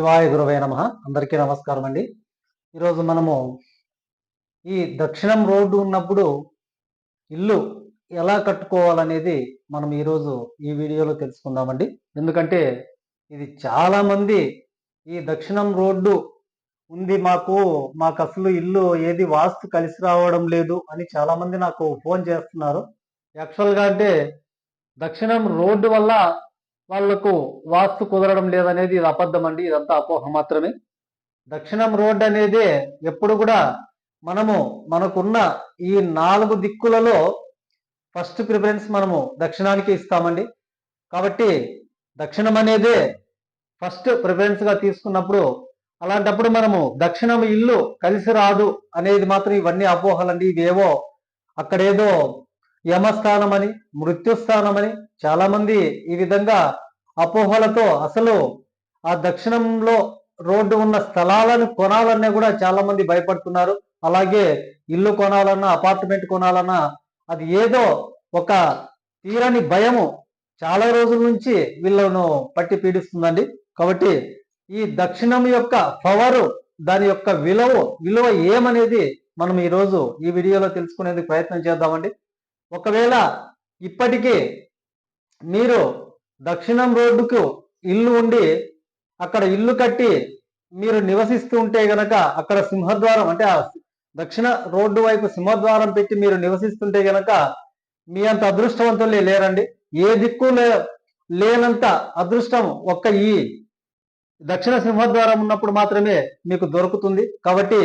శివాయ గురవే నమ. అందరికీ నమస్కారం అండి. ఈరోజు మనము ఈ దక్షిణం రోడ్డు ఉన్నప్పుడు ఇల్లు ఎలా కట్టుకోవాలనేది మనం ఈరోజు ఈ వీడియోలో తెలుసుకుందామండి. ఎందుకంటే ఇది చాలామంది ఈ దక్షిణం రోడ్డు ఉంది మాకు మాకు అసలు ఇల్లు ఏది వాస్తు కలిసి రావడం లేదు అని చాలామంది నాకు ఫోన్ చేస్తున్నారు. యాక్చువల్గా అంటే దక్షిణం రోడ్డు వల్ల వాళ్ళకు వాస్తు కుదరడం లేదనేది ఇది అబద్ధం అండి. ఇదంతా అపోహ మాత్రమే. దక్షిణం రోడ్ అనేది ఎప్పుడు కూడా మనము మనకున్న ఈ నాలుగు దిక్కులలో ఫస్ట్ ప్రిఫరెన్స్ మనము దక్షిణానికి ఇస్తామండి. కాబట్టి దక్షిణం అనేది ఫస్ట్ ప్రిఫరెన్స్గా తీసుకున్నప్పుడు అలాంటప్పుడు మనము దక్షిణం ఇల్లు కలిసి రాదు అనేది మాత్రం ఇవన్నీ అపోహలండి. ఇవేవో అక్కడేదో యమస్థానమని మృత్యుస్థానమని చాలామంది చాలా మంది ఈ విధంగా అపోహలతో అసలు ఆ దక్షిణంలో రోడ్డు ఉన్న స్థలాలను కొనాలన్నా కూడా చాలా మంది భయపడుతున్నారు. అలాగే ఇల్లు కొనాలన్నా అపార్ట్మెంట్ కొనాలన్నా అది ఏదో ఒక తీరని భయము చాలా రోజుల నుంచి వీళ్ళను పట్టి పీడిస్తుందండి. కాబట్టి ఈ దక్షిణం యొక్క పవరు దాని యొక్క విలువ విలువ ఏమనేది మనం ఈరోజు ఈ వీడియోలో తెలుసుకునేందుకు ప్రయత్నం చేద్దామండి. ఒకవేళ ఇప్పటికీ మీరు దక్షిణం రోడ్డుకు ఇల్లు ఉండి అక్కడ ఇల్లు కట్టి మీరు నివసిస్తూ ఉంటే గనక అక్కడ సింహద్వారం అంటే ఆ దక్షిణ రోడ్డు వైపు సింహద్వారం పెట్టి మీరు నివసిస్తుంటే గనక మీ అంత అదృష్టవంతులే లేరండి. ఏ దిక్కు లేనంత అదృష్టం ఒక్క ఈ దక్షిణ సింహద్వారం ఉన్నప్పుడు మాత్రమే మీకు దొరుకుతుంది. కాబట్టి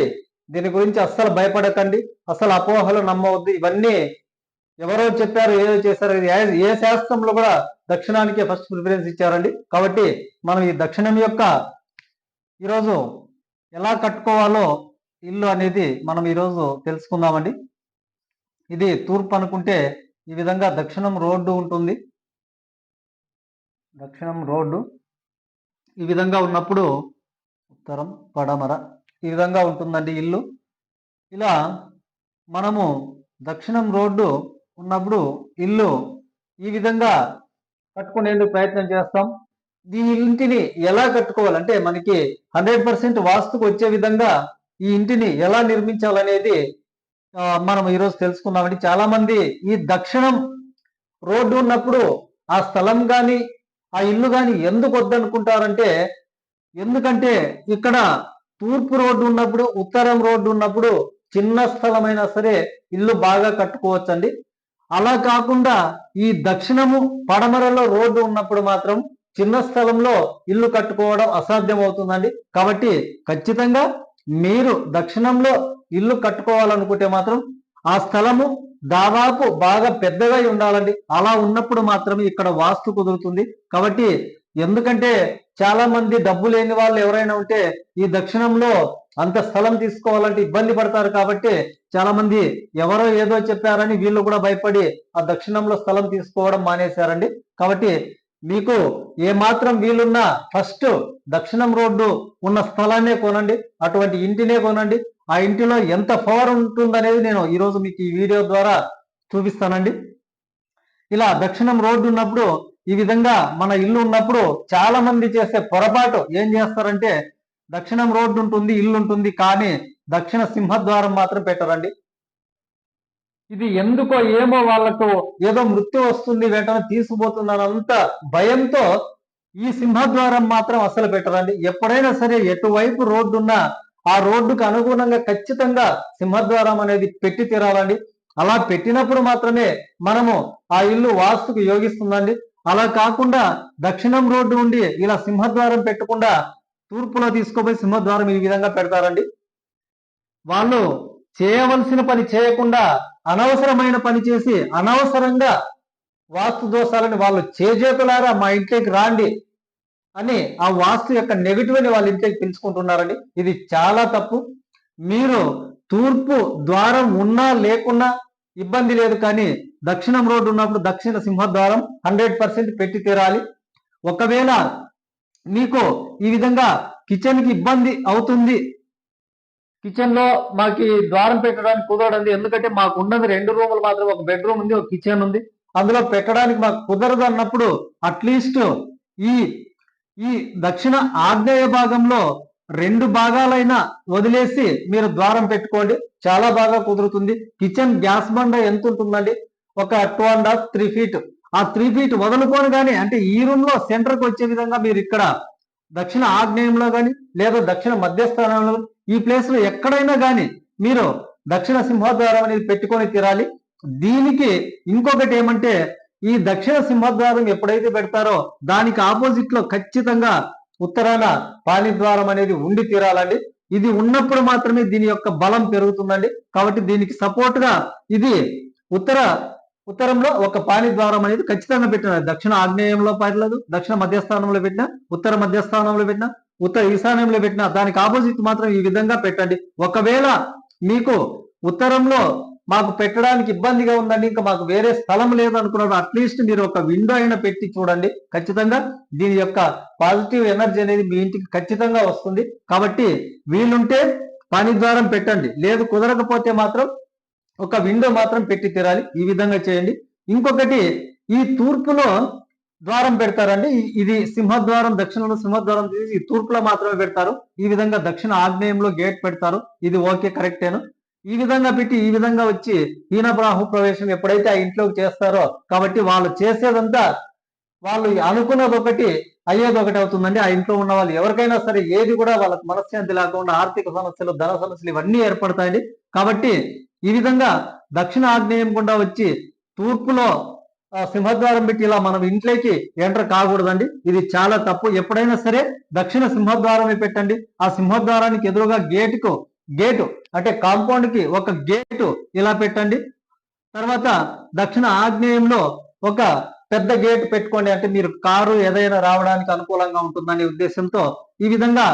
దీని గురించి అస్సలు భయపడకండి. అసలు అపోహలు నమ్మవద్దు. ఇవన్నీ ఎవరో చెప్పారు ఏదో చేశారు ఏ- ఏ శాస్త్రంలో కూడా దక్షిణానికే ఫస్ట్ ప్రిఫరెన్స్ ఇచ్చారండి. కాబట్టి మనం ఈ దక్షిణం యొక్క ఈరోజు ఎలా కట్టుకోవాలో ఇల్లు అనేది మనం ఈరోజు తెలుసుకుందామండి. ఇది తూర్పు అనుకుంటే ఈ విధంగా దక్షిణం రోడ్డు ఉంటుంది. దక్షిణం రోడ్డు ఈ విధంగా ఉన్నప్పుడు ఉత్తరం పడమర ఈ విధంగా ఉంటుందండి ఇల్లు. ఇలా మనము దక్షిణం రోడ్డు ఉన్నప్పుడు ఇల్లు ఈ విధంగా కట్టుకునేందుకు ప్రయత్నం చేస్తాం. ఈ ఇంటిని ఎలా కట్టుకోవాలంటే మనకి హండ్రెడ్ పర్సెంట్ వాస్తుకు వచ్చే విధంగా ఈ ఇంటిని ఎలా నిర్మించాలనేది మనం ఈరోజు తెలుసుకున్నామండి చాలా మంది ఈ దక్షిణం రోడ్డు ఉన్నప్పుడు ఆ స్థలం కానీ ఆ ఇల్లు కానీ ఎందుకు వద్దనుకుంటారంటే ఎందుకంటే ఇక్కడ తూర్పు రోడ్డు ఉన్నప్పుడు ఉత్తరం రోడ్డు ఉన్నప్పుడు చిన్న స్థలమైనా సరే ఇల్లు బాగా కట్టుకోవచ్చండి. అలా కాకుండా ఈ దక్షిణము పడమరలో రోడ్డు ఉన్నప్పుడు మాత్రం చిన్న స్థలంలో ఇల్లు కట్టుకోవడం అసాధ్యం అవుతుందండి కాబట్టి ఖచ్చితంగా మీరు దక్షిణంలో ఇల్లు కట్టుకోవాలనుకుంటే మాత్రం ఆ స్థలము దాదాపు బాగా పెద్దగా ఉండాలండి. అలా ఉన్నప్పుడు మాత్రమే ఇక్కడ వాస్తు కుదురుతుంది. కాబట్టి ఎందుకంటే చాలా మంది డబ్బు లేని వాళ్ళు ఎవరైనా ఉంటే ఈ దక్షిణంలో అంత స్థలం తీసుకోవాలంటే ఇబ్బంది పడతారు కాబట్టి చాలా మంది ఎవరో ఏదో చెప్పారని వీళ్ళు కూడా భయపడి ఆ దక్షిణంలో స్థలం తీసుకోవడం మానేశారండి. కాబట్టి మీకు ఏ మాత్రం వీలున్నా ఫస్ట్ దక్షిణం రోడ్డు ఉన్న స్థలాన్నే కొనండి. అటువంటి ఇంటినే కొనండి. ఆ ఇంటిలో ఎంత పవర్ ఉంటుందనేది నేను ఈరోజు మీకు ఈ వీడియో ద్వారా చూపిస్తానండి. ఇలా దక్షిణం రోడ్డు ఉన్నప్పుడు ఈ విధంగా మన ఇల్లు ఉన్నప్పుడు చాలా మంది చేసే పొరపాటు ఏం చేస్తారంటే దక్షిణం రోడ్డు ఉంటుంది ఇల్లు ఉంటుంది కానీ దక్షిణ సింహద్వారం మాత్రం పెట్టరండి. ఇది ఎందుకో ఏమో వాళ్ళకు ఏదో మృత్యు వస్తుంది వెంటనే తీసుకుపోతున్నారంత భయంతో ఈ సింహద్వారం మాత్రం అసలు పెట్టరండి. ఎప్పుడైనా సరే ఎటువైపు రోడ్డు ఉన్నా ఆ రోడ్డుకు అనుగుణంగా ఖచ్చితంగా సింహద్వారం అనేది పెట్టి తీరాలండి. అలా పెట్టినప్పుడు మాత్రమే మనము ఆ ఇల్లు వాస్తుకు యోగిస్తుందండి. అలా కాకుండా దక్షిణం రోడ్డు ఉండి ఇలా సింహద్వారం పెట్టకుండా తూర్పులో తీసుకుపోయి సింహద్వారం ఈ విధంగా పెడతారండి. వాళ్ళు చేయవలసిన పని చేయకుండా అనవసరమైన పని చేసి అనవసరంగా వాస్తు దోషాలని వాళ్ళు చేజేతులారా మా ఇంట్లోకి రాండి అని ఆ వాస్తు యొక్క నెగిటివ్ అని వాళ్ళ ఇంట్లోకి పిలుచుకుంటున్నారండి. ఇది చాలా తప్పు. మీరు తూర్పు ద్వారం ఉన్నా లేకున్నా ఇబ్బంది లేదు కానీ దక్షిణం రోడ్డు ఉన్నప్పుడు దక్షిణ సింహద్వారం హండ్రెడ్ పర్సెంట్ పెట్టి తీరాలి. ఒకవేళ మీకు ఈ విధంగా కిచెన్కి ఇబ్బంది అవుతుంది. కిచెన్లో మాకు ఈ ద్వారం పెట్టడానికి కుదరదండి ఎందుకంటే మాకు ఉన్నది రెండు రూములు మాత్రం ఒక బెడ్రూమ్ ఉంది ఒక కిచెన్ ఉంది. అందులో పెట్టడానికి మాకు కుదరదు అన్నప్పుడు అట్లీస్ట్ ఈ ఈ దక్షిణ ఆగ్నేయ భాగంలో రెండు భాగాలైన వదిలేసి మీరు ద్వారం పెట్టుకోండి. చాలా బాగా కుదురుతుంది. కిచెన్ గ్యాస్ బండ ఎంత ఉంటుందండి? ఒక two and half three feet ఆ త్రీ ఫీట్ వదులుకొని కానీ అంటే ఈ రూమ్లో సెంటర్కి వచ్చే విధంగా మీరు ఇక్కడ దక్షిణ ఆగ్నేయంలో కానీ లేదా దక్షిణ మధ్యస్థానంలో ఈ ప్లేస్లో ఎక్కడైనా కానీ మీరు దక్షిణ సింహద్వారం అనేది పెట్టుకొని తీరాలి. దీనికి ఇంకొకటి ఏమంటే ఈ దక్షిణ సింహద్వారం ఎప్పుడైతే పెడతారో దానికి ఆపోజిట్లో ఖచ్చితంగా ఉత్తరాన పాణిద్వారం అనేది ఉండి తీరాలండి. ఇది ఉన్నప్పుడు మాత్రమే దీని యొక్క బలం పెరుగుతుందండి. కాబట్టి దీనికి సపోర్ట్గా ఇది ఉత్తర ఉత్తరంలో ఒక పాణి ద్వారం అనేది ఖచ్చితంగా పెట్టిన దక్షిణ ఆగ్నేయంలో పడలేదు దక్షిణ మధ్యస్థానంలో పెట్టినా ఉత్తర మధ్యస్థానంలో పెట్టినా ఉత్తర ఈశాన్యంలో పెట్టినా దానికి ఆపోజిట్ మాత్రం ఈ విధంగా పెట్టండి. ఒకవేళ మీకు ఉత్తరంలో మాకు పెట్టడానికి ఇబ్బందిగా ఉందండి ఇంకా మాకు వేరే స్థలం లేదనుకున్నారు అట్లీస్ట్ మీరు ఒక విండో అయినా పెట్టి చూడండి. ఖచ్చితంగా దీని యొక్క పాజిటివ్ ఎనర్జీ అనేది మీ ఇంటికి ఖచ్చితంగా వస్తుంది. కాబట్టి వీలుంటే పని ద్వారం పెట్టండి. లేదు కుదరకపోతే మాత్రం ఒక విండో మాత్రం పెట్టి తీరాలి. ఈ విధంగా చేయండి. ఇంకొకటి ఈ తూర్పులో ద్వారం పెడతారండి. ఇది సింహద్వారం దక్షిణంలో సింహద్వారం తీసి ఈ తూర్పులో మాత్రమే పెడతారు. ఈ విధంగా దక్షిణ ఆగ్నేయంలో గేట్ పెడతారు. ఇది ఓకే కరెక్టేను ఈ విధంగా పెట్టి ఈ విధంగా వచ్చి హీనబ్రాహు ప్రవేశం ఎప్పుడైతే ఆ ఇంట్లోకి చేస్తారో కాబట్టి వాళ్ళు చేసేదంతా వాళ్ళు అనుకున్నది ఒకటి అయ్యేది ఒకటి అవుతుందండి. ఆ ఇంట్లో ఉన్న వాళ్ళు ఎవరికైనా సరే ఏది కూడా వాళ్ళకి మనశ్శాంతి లేకుండా ఆర్థిక సమస్యలు ధన సమస్యలు ఇవన్నీ ఏర్పడతాయండి. కాబట్టి ఈ విధంగా దక్షిణ ఆగ్నేయం గుండా వచ్చి తూర్పులో సింహద్వారం పెట్టి ఇలా మనం ఇంట్లోకి ఎంటర్ కాకూడదండి. ఇది చాలా తప్పు. ఎప్పుడైనా సరే దక్షిణ సింహద్వారమే పెట్టండి. ఆ సింహద్వారానికి ఎదురుగా గేటుకు గేటు అంటే కాంపౌండ్కి ఒక గేటు ఇలా పెట్టండి. తర్వాత దక్షిణ ఆగ్నేయంలో ఒక పెద్ద గేట్ పెట్టుకోండి. అంటే మీరు కారు ఏదైనా రావడానికి అనుకూలంగా ఉంటుందనే ఉద్దేశంతో ఈ విధంగా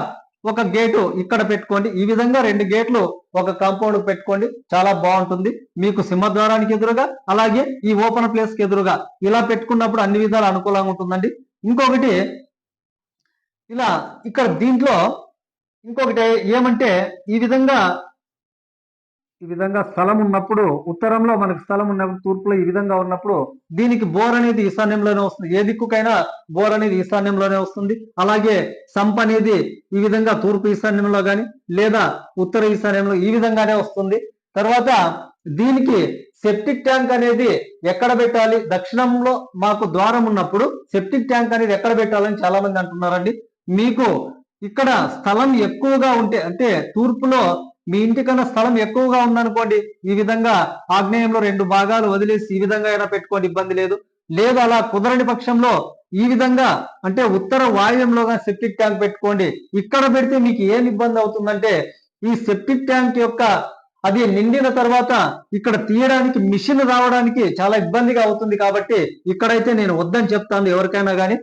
ఒక గేటు ఇక్కడ పెట్టుకోండి. ఈ విధంగా రెండు గేట్లు ఒక కాంపౌండ్ పెట్టుకోండి. చాలా బాగుంటుంది. మీకు సింహద్వారానికి ఎదురుగా అలాగే ఈ ఓపెన్ ప్లేస్కి ఎదురుగా. ఇలా పెట్టుకున్నప్పుడు అన్ని విధాలు అనుకూలంగా ఉంటుందండి. ఇంకొకటి ఇలా ఇక్కడ దీంట్లో ఇంకొకటి ఏమంటే ఈ విధంగా ఈ విధంగా స్థలం ఉన్నప్పుడు ఉత్తరంలో మనకు స్థలం ఉన్నప్పుడు తూర్పులో ఈ విధంగా ఉన్నప్పుడు దీనికి బోర్ అనేది ఈశాన్యంలోనే వస్తుంది. ఏ దిక్కుకైనా బోర్ అనేది ఈశాన్యంలోనే వస్తుంది. అలాగే సంప్ అనేది ఈ విధంగా తూర్పు ఈశాన్యంలో కానీ లేదా ఉత్తర ఈశాన్యంలో ఈ విధంగానే వస్తుంది. తర్వాత దీనికి సెప్టిక్ ట్యాంక్ అనేది ఎక్కడ పెట్టాలి? దక్షిణంలో మాకు ద్వారం ఉన్నప్పుడు సెప్టిక్ ట్యాంక్ అనేది ఎక్కడ పెట్టాలని చాలా మంది అంటున్నారండి. మీకు ఇక్కడ స్థలం ఎక్కువగా ఉంటే అంటే తూర్పులో మీ ఇంటికన్నా స్థలం ఎక్కువగా ఉందనుకోండి ఈ విధంగా ఆగ్నేయంలో రెండు భాగాలు వదిలేసి ఈ విధంగా అయినా పెట్టుకోండి ఇబ్బంది లేదు. లేదు అలా కుదరని పక్షంలో ఈ విధంగా అంటే ఉత్తర వాయువ్యంలోగా సెప్టిక్ ట్యాంక్ పెట్టుకోండి. ఇక్కడ పెడితే మీకు ఏం ఇబ్బంది అవుతుందంటే ఈ సెప్టిక్ ట్యాంక్ యొక్క అది నిండిన తర్వాత ఇక్కడ తీయడానికి మిషన్ రావడానికి చాలా ఇబ్బందిగా అవుతుంది కాబట్టి ఇక్కడైతే నేను వద్దని చెప్తాను ఎవరికైనా కానీ.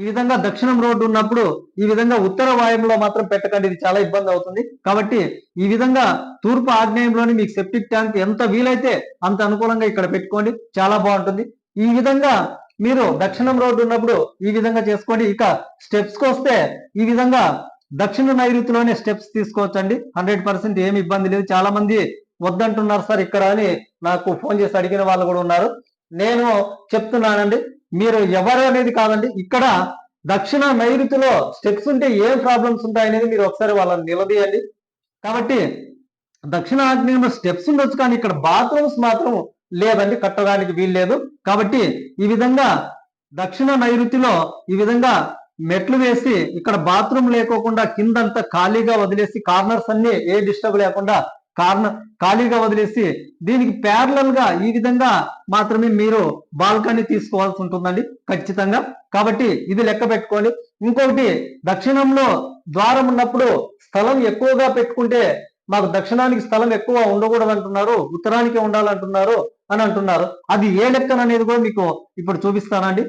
ఈ విధంగా దక్షిణం రోడ్డు ఉన్నప్పుడు ఈ విధంగా ఉత్తర వాయువులో మాత్రం పెట్టకండి ఇది చాలా ఇబ్బంది అవుతుంది. కాబట్టి ఈ విధంగా తూర్పు ఆగ్నేయంలోని మీకు సెప్టిక్ ట్యాంక్ ఎంత వీలైతే అంత అనుకూలంగా ఇక్కడ పెట్టుకోండి చాలా బాగుంటుంది. ఈ విధంగా మీరు దక్షిణం రోడ్డు ఉన్నప్పుడు ఈ విధంగా చేసుకోండి. ఇక స్టెప్స్కి వస్తే ఈ విధంగా దక్షిణ నైరుతిలోనే స్టెప్స్ తీసుకోవచ్చండి. హండ్రెడ్ పర్సెంట్ ఏమి ఇబ్బంది లేదు. చాలా మంది వద్దంటున్నారు సార్ ఇక్కడ అని నాకు ఫోన్ చేసి అడిగిన వాళ్ళు కూడా ఉన్నారు. నేను చెప్తున్నానండి మీరు ఎవరు అనేది కాదండి. ఇక్కడ దక్షిణ నైరుతిలో స్టెప్స్ ఉంటే ఏం ప్రాబ్లమ్స్ ఉంటాయనేది మీరు ఒకసారి వాళ్ళని నిలదీయండి. కాబట్టి దక్షిణ ఆగ్నేయంలో స్టెప్స్ ఉండొచ్చు కానీ ఇక్కడ బాత్రూమ్స్ మాత్రం లేదండి. కట్టడానికి వీల్లేదు కాబట్టి ఈ విధంగా దక్షిణ నైరుతిలో ఈ విధంగా మెట్లు వేసి ఇక్కడ బాత్రూమ్ లేకోకుండా కిందంతా ఖాళీగా వదిలేసి కార్నర్స్ అన్ని ఏ డిస్టర్బ్ లేకుండా కారణం ఖాళీగా వదిలేసి దీనికి ప్యారలల్గా ఈ విధంగా మాత్రమే మీరు బాల్కనీ తీసుకోవాల్సి ఉంటుందండి ఖచ్చితంగా. కాబట్టి ఇది లెక్క పెట్టుకోండి. ఇంకొకటి దక్షిణంలో ద్వారం ఉన్నప్పుడు స్థలం ఎక్కువగా పెట్టుకుంటే మాకు దక్షిణానికి స్థలం ఎక్కువ ఉండకూడదు అంటున్నారు ఉత్తరానికి ఉండాలంటున్నారు అని అంటున్నారు. అది ఏ లెక్కన అనేది కూడా మీకు ఇప్పుడు చూపిస్తానండి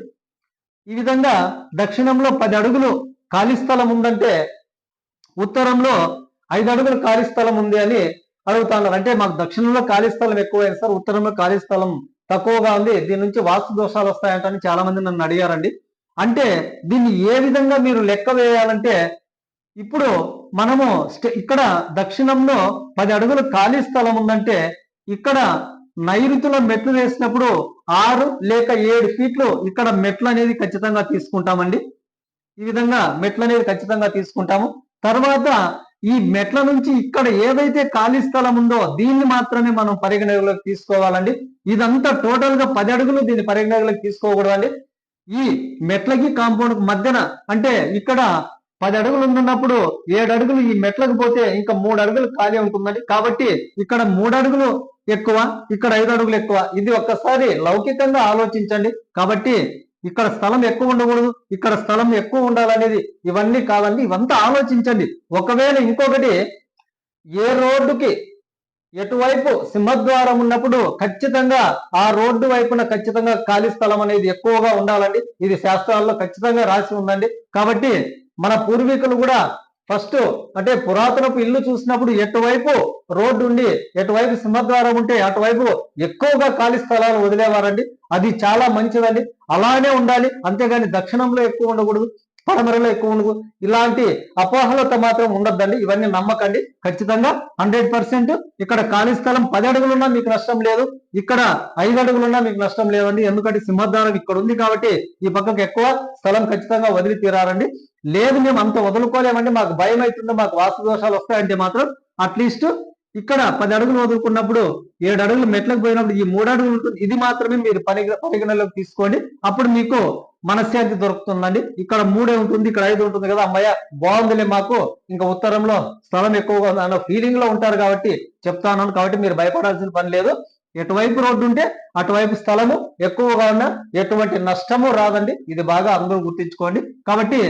ఈ విధంగా దక్షిణంలో పది అడుగులు ఖాళీ స్థలం ఉందంటే ఉత్తరంలో ఐదు అడుగులు ఖాళీ స్థలం ఉంది అని అడుగుతున్నారు అంటే మాకు దక్షిణంలో ఖాళీ స్థలం ఎక్కువైంది సార్ ఉత్తరంలో ఖాళీ స్థలం తక్కువగా ఉంది. దీని నుంచి వాస్తు దోషాలు వస్తాయంటని చాలా మంది నన్ను అడిగారండి. అంటే దీన్ని ఏ విధంగా మీరు లెక్క వేయాలంటే ఇప్పుడు మనము ఇక్కడ దక్షిణంలో పది అడుగులు ఖాళీ స్థలం ఉందంటే ఇక్కడ నైరుతిలో మెట్లు వేసినప్పుడు ఆరు లేక ఏడు ఫీట్లు ఇక్కడ మెట్లు అనేది ఖచ్చితంగా తీసుకుంటామండి. ఈ విధంగా మెట్లు అనేది ఖచ్చితంగా తీసుకుంటాము. తర్వాత ఈ మెట్ల నుంచి ఇక్కడ ఏదైతే ఖాళీ స్థలం ఉందో దీన్ని మాత్రమే మనం పరిగణలోకి తీసుకోవాలండి. ఇదంతా టోటల్గా పది అడుగులు దీన్ని పరిగణలోకి తీసుకోకూడదండి. ఈ మెట్లకి కాంపౌండ్ మధ్యన అంటే ఇక్కడ పది అడుగులు ఉన్నప్పుడు ఏడు అడుగులు ఈ మెట్లకు పోతే ఇంకా మూడు అడుగులు ఖాళీ ఉంటుందండి. కాబట్టి ఇక్కడ మూడు అడుగులు ఎక్కువ ఇక్కడ ఐదు అడుగులు ఎక్కువ. ఇది ఒక్కసారి లౌకికంగా ఆలోచించండి. కాబట్టి ఇక్కడ స్థలం ఎక్కువ ఉండకూడదు ఇక్కడ స్థలం ఎక్కువ ఉండాలనేది ఇవన్నీ కాదండి ఇవంతా ఆలోచించండి. ఒకవేళ ఇంకొకటి ఏ రోడ్డుకి ఎటువైపు సింహద్వారం ఉన్నప్పుడు ఖచ్చితంగా ఆ రోడ్డు వైపున ఖచ్చితంగా ఖాళీ స్థలం అనేది ఎక్కువగా ఉండాలండి. ఇది శాస్త్రాల్లో ఖచ్చితంగా రాసి ఉందండి. కాబట్టి మన పూర్వీకులు కూడా ఫస్ట్ అంటే పురాతనపు ఇల్లు చూసినప్పుడు ఎటువైపు రోడ్డు ఉండి ఎటువైపు సింహద్వారం ఉంటే అటువైపు ఎక్కువగా ఖాళీ స్థలాలు వదిలేవారండి. అది చాలా మంచిదండి. అలానే ఉండాలి. అంతేగాని దక్షిణంలో ఎక్కువ ఉండకూడదు. పడమరలో ఎక్కువ ఉండదు. ఇలాంటి అపోహలతో మాత్రం ఉండొద్దండి. ఇవన్నీ నమ్మకండి. ఖచ్చితంగా హండ్రెడ్ పర్సెంట్ ఇక్కడ ఖాళీ స్థలం పది అడుగులున్నా మీకు నష్టం లేదు. ఇక్కడ ఐదు అడుగులున్నా మీకు నష్టం లేదండి. ఎందుకంటే సింహద్వారం ఇక్కడ ఉంది కాబట్టి ఈ పక్కకు ఎక్కువ స్థలం ఖచ్చితంగా వదిలి తీరారండి. లేదు మేము అంత వదులుకోలేమండి. మాకు భయం అవుతుంది. మాకు వాస్తు దోషాలు వస్తాయంటే మాత్రం అట్లీస్ట్ ఇక్కడ పది అడుగులు వదులుకున్నప్పుడు ఏడు అడుగులు మెట్లకు పోయినప్పుడు ఈ మూడు అడుగులు ఇది మాత్రమే మీరు పరిగణ పరిగణలోకి తీసుకోండి. అప్పుడు మీకు మనశ్శాంతి దొరుకుతుందండి. ఇక్కడ మూడే ఉంటుంది ఇక్కడ ఐదు ఉంటుంది కదా అమ్మయ్య. బాగుందిలే మాకు. ఇంకా ఉత్తరంలో స్థలం ఎక్కువగా ఉంది. అన్న ఫీలింగ్లో ఉంటారు కాబట్టి చెప్తాను కాబట్టి మీరు భయపడాల్సిన పని లేదు. ఎటువైపు రోడ్డు ఉంటే అటువైపు స్థలము ఎక్కువగా ఉన్న ఎటువంటి నష్టము రాదండి. ఇది బాగా అందరూ గుర్తించుకోండి. కాబట్టి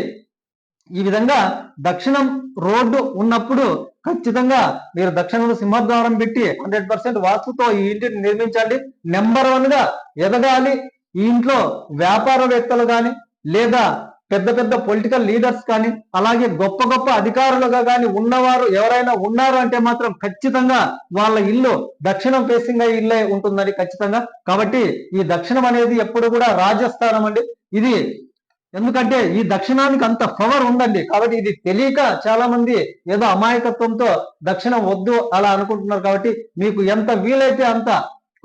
ఈ విధంగా దక్షిణం రోడ్డు ఉన్నప్పుడు ఖచ్చితంగా మీరు దక్షిణంలో సింహద్వారం పెట్టి హండ్రెడ్ పర్సెంట్ వాస్తుతో ఈ ఇంటిని నిర్మించండి. నెంబర్ వన్గా ఎదగాలి ఈ ఇంట్లో వ్యాపారవేత్తలు కానీ లేదా పెద్ద పెద్ద పొలిటికల్ లీడర్స్ కానీ అలాగే గొప్ప గొప్ప అధికారులుగా కానీ ఉన్నవారు ఎవరైనా ఉన్నారు అంటే మాత్రం ఖచ్చితంగా వాళ్ళ ఇల్లు దక్షిణం ఫేసింగ్ అయ్యే ఇల్లే ఉంటుందని ఖచ్చితంగా. కాబట్టి ఈ దక్షిణం అనేది ఎప్పుడు కూడా రాజస్థానం అండి. ఇది ఎందుకంటే ఈ దక్షిణానికి అంత పవర్ ఉందండి. కాబట్టి ఇది తెలియక చాలా మంది ఏదో అమాయకత్వంతో దక్షిణం వద్దు అలా అనుకుంటున్నారు. కాబట్టి మీకు ఎంత వీలైతే అంత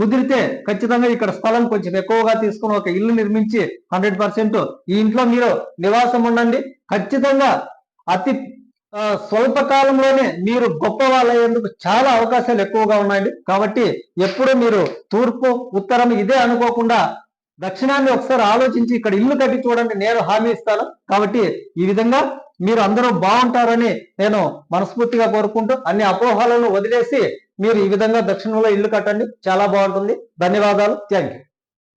కుదిరితే ఖచ్చితంగా ఇక్కడ స్థలం కొంచెం ఎక్కువగా తీసుకుని ఒక ఇల్లు నిర్మించి హండ్రెడ్ పర్సెంట్ ఈ ఇంట్లో మీరు నివాసం ఉండండి. ఖచ్చితంగా అతి స్వల్పకాలంలోనే స్వల్ప కాలంలోనే మీరు గొప్ప వాళ్ళయ్యేందుకు చాలా అవకాశాలు ఎక్కువగా ఉన్నాయండి. కాబట్టి ఎప్పుడు మీరు తూర్పు ఉత్తరం ఇదే అనుకోకుండా దక్షిణాన్ని ఒకసారి ఆలోచించి ఇక్కడ ఇల్లు కట్టి చూడండి. నేను హామీ ఇస్తాను. కాబట్టి ఈ విధంగా మీరు అందరూ బాగుంటారని నేను మనస్ఫూర్తిగా కోరుకుంటూ అన్ని అపోహలను వదిలేసి మీరు ఈ విధంగా దక్షిణంలో ఇల్లు కట్టండి. చాలా బాగుంటుంది. ధన్యవాదాలు. Thank you.